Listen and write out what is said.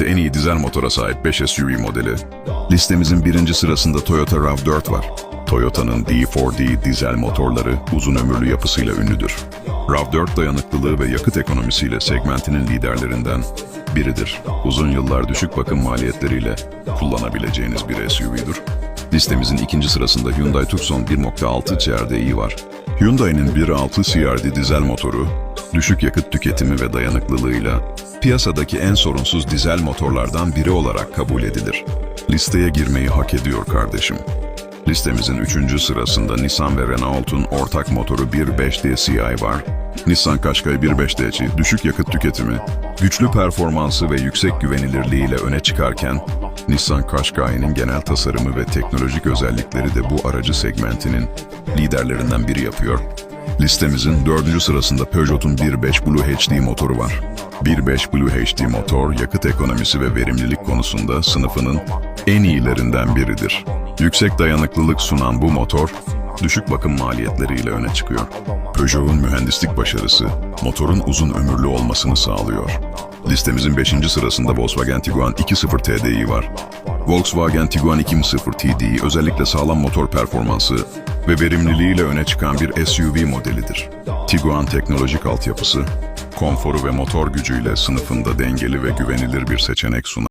Ligde en iyi dizel motora sahip 5 SUV modeli. Listemizin birinci sırasında Toyota RAV4 var. Toyota'nın D4D dizel motorları uzun ömürlü yapısıyla ünlüdür. RAV4 dayanıklılığı ve yakıt ekonomisiyle segmentinin liderlerinden biridir. Uzun yıllar düşük bakım maliyetleriyle kullanabileceğiniz bir SUV'dur. Listemizin ikinci sırasında Hyundai Tucson 1.6 CRDI var. Hyundai'nin 1.6 CRD dizel motoru, düşük yakıt tüketimi ve dayanıklılığıyla piyasadaki en sorunsuz dizel motorlardan biri olarak kabul edilir. Listeye girmeyi hak ediyor kardeşim. Listemizin üçüncü sırasında Nissan ve Renault'un ortak motoru 1.5 DCi var. Nissan Qashqai 1.5 DC düşük yakıt tüketimi, güçlü performansı ve yüksek güvenilirliğiyle öne çıkarken, Nissan Qashqai'nin genel tasarımı ve teknolojik özellikleri de bu aracı segmentinin liderlerinden biri yapıyor. Listemizin dördüncü sırasında Peugeot'un 1.5 Blue HD motoru var. 1.5 Blue HD motor, yakıt ekonomisi ve verimlilik konusunda sınıfının en iyilerinden biridir. Yüksek dayanıklılık sunan bu motor, düşük bakım maliyetleriyle öne çıkıyor. Peugeot'un mühendislik başarısı, motorun uzun ömürlü olmasını sağlıyor. Listemizin 5. sırasında Volkswagen Tiguan 2.0 TDI var. Volkswagen Tiguan 2.0 TDI özellikle sağlam motor performansı ve verimliliğiyle öne çıkan bir SUV modelidir. Tiguan teknolojik altyapısı, konforu ve motor gücüyle sınıfında dengeli ve güvenilir bir seçenek sunar.